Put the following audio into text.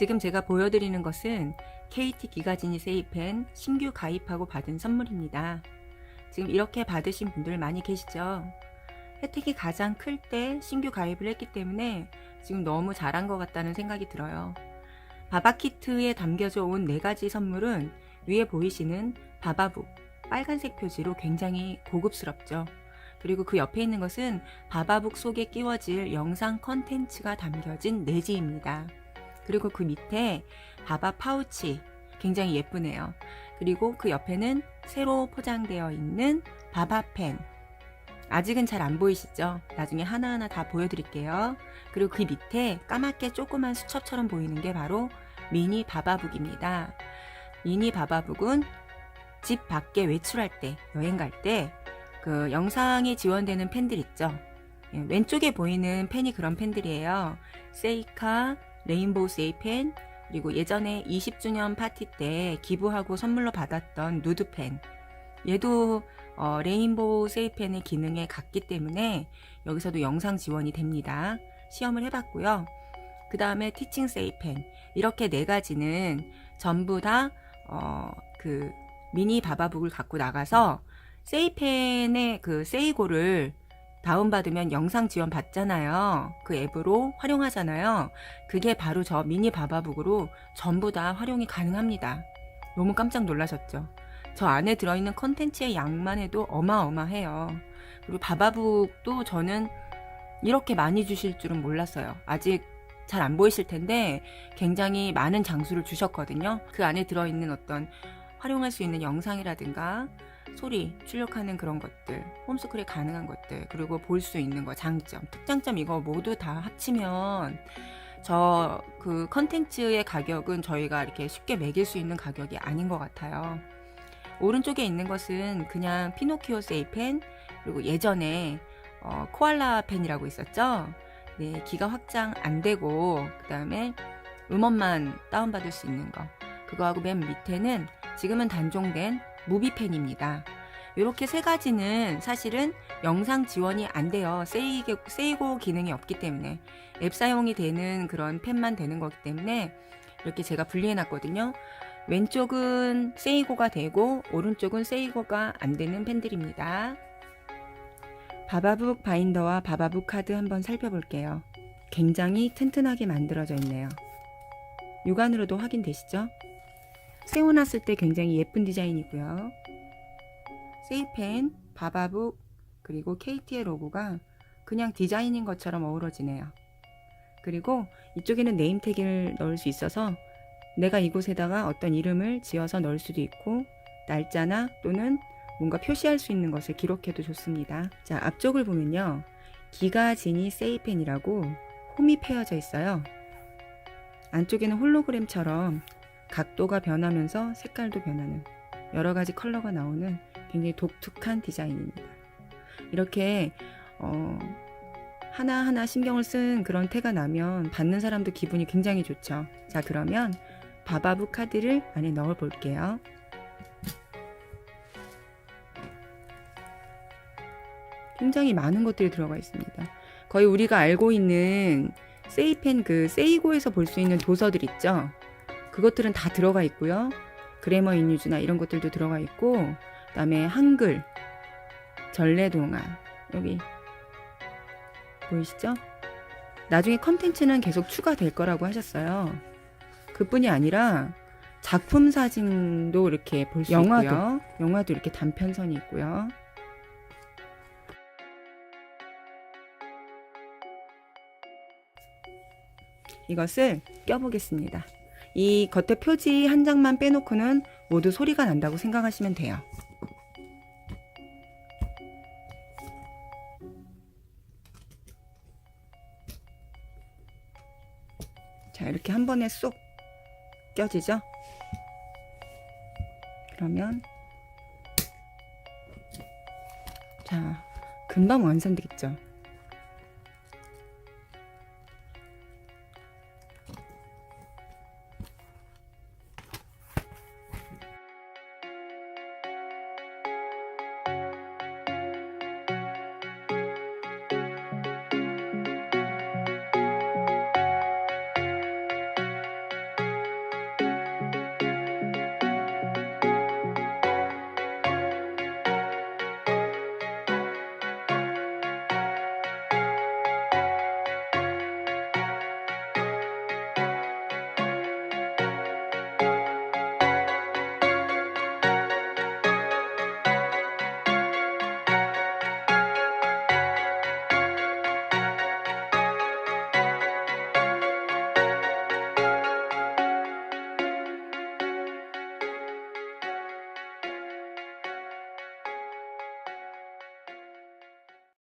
지금 제가 보여드리는 것은 KT 기가지니 세이펜 신규 가입하고 받은 선물입니다. 지금 이렇게 받으신 분들 많이 계시죠? 혜택이 가장 클 때 신규 가입을 했기 때문에 지금 너무 잘한 것 같다는 생각이 들어요. 바바키트에 담겨져 온 네 가지 선물은 위에 보이시는 바바북 빨간색 표지로 굉장히 고급스럽죠. 그리고 그 옆에 있는 것은 바바북 속에 끼워질 영상 컨텐츠가 담겨진 내지입니다. 그리고 그 밑에 바바 파우치 굉장히 예쁘네요. 그리고 그 옆에는 새로 포장되어 있는 바바펜. 아직은 잘 안 보이시죠? 나중에 하나하나 다 보여드릴게요. 그리고 그 밑에 까맣게 조그만 수첩처럼 보이는 게 바로 미니 바바북입니다. 미니 바바북은 집 밖에 외출할 때, 여행 갈 때, 그 영상에 지원되는 펜들 있죠? 예, 왼쪽에 보이는 펜이 그런 펜들이에요. 세이카, 레인보우 세이펜, 그리고 예전에 20주년 파티 때 기부하고 선물로 받았던 누드펜. 얘도 어, 레인보우 세이펜의 기능에 같기 때문에 여기서도 영상 지원이 됩니다. 시험을 해봤고요. 그 다음에 티칭 세이펜. 이렇게 네 가지는 전부 다, 어, 그, 미니 바바북을 갖고 나가서 세이펜의 그 세이고를 다운받으면 영상 지원 받잖아요. 그 앱으로 활용하잖아요. 그게 바로 저 미니 바바북으로 전부 다 활용이 가능합니다. 너무 깜짝 놀라셨죠? 저 안에 들어있는 컨텐츠의 양만 해도 어마어마해요. 그리고 바바북도 저는 이렇게 많이 주실 줄은 몰랐어요. 아직 잘 안 보이실 텐데 굉장히 많은 장수를 주셨거든요. 그 안에 들어있는 어떤 활용할 수 있는 영상이라든가 소리 출력하는 그런 것들, 홈스쿨에 가능한 것들, 그리고 볼 수 있는 거, 장점, 특장점 이거 모두 다 합치면 저 그 컨텐츠의 가격은 저희가 이렇게 쉽게 매길 수 있는 가격이 아닌 것 같아요. 오른쪽에 있는 것은 그냥 피노키오 세이펜, 그리고 예전에 어, 코알라 펜이라고 있었죠. 네, 기가 확장 안 되고, 그 다음에 음원만 다운받을 수 있는 거. 그거하고 맨 밑에는 지금은 단종된 무비펜입니다. 이렇게 세 가지는 사실은 영상 지원이 안 돼요. 세이고, 세이고 기능이 없기 때문에 앱 사용이 되는 그런 펜만 되는 거기 때문에 이렇게 제가 분리해 놨거든요. 왼쪽은 세이고가 되고 오른쪽은 세이고가 안 되는 펜들입니다. 바바북 바인더와 바바북 카드 한번 살펴볼게요. 굉장히 튼튼하게 만들어져 있네요. 육안으로도 확인되시죠? 세워놨을 때 굉장히 예쁜 디자인이고요. 세이펜, 바바북, 그리고 KT의 로고가 그냥 디자인인 것처럼 어우러지네요. 그리고 이쪽에는 네임택을 넣을 수 있어서 내가 이곳에다가 어떤 이름을 지어서 넣을 수도 있고 날짜나 또는 뭔가 표시할 수 있는 것을 기록해도 좋습니다. 자, 앞쪽을 보면요. 기가지니 세이펜이라고 홈이 패여져 있어요. 안쪽에는 홀로그램처럼 각도가 변하면서 색깔도 변하는 여러 가지 컬러가 나오는 굉장히 독특한 디자인입니다. 이렇게 어, 하나하나 신경을 쓴 그런 태가 나면 받는 사람도 기분이 굉장히 좋죠. 자, 그러면 바바부 카드를 안에 넣어 볼게요. 굉장히 많은 것들이 들어가 있습니다. 거의 우리가 알고 있는 세이펜 그 세이고에서 볼 수 있는 도서들 있죠. 그것들은 다 들어가 있고요. 그래머 인유즈나 이런 것들도 들어가 있고, 그다음에 한글, 전래동화 여기 보이시죠? 나중에 컨텐츠는 계속 추가될 거라고 하셨어요. 그뿐이 아니라 작품 사진도 이렇게 볼 수 있고요. 영화도 이렇게 단편선이 있고요. 이것을 껴보겠습니다. 이 겉에 표지 한 장만 빼놓고는 모두 소리가 난다고 생각하시면 돼요. 자, 이렇게 한 번에 쏙 껴지죠? 그러면 자, 금방 완성되겠죠?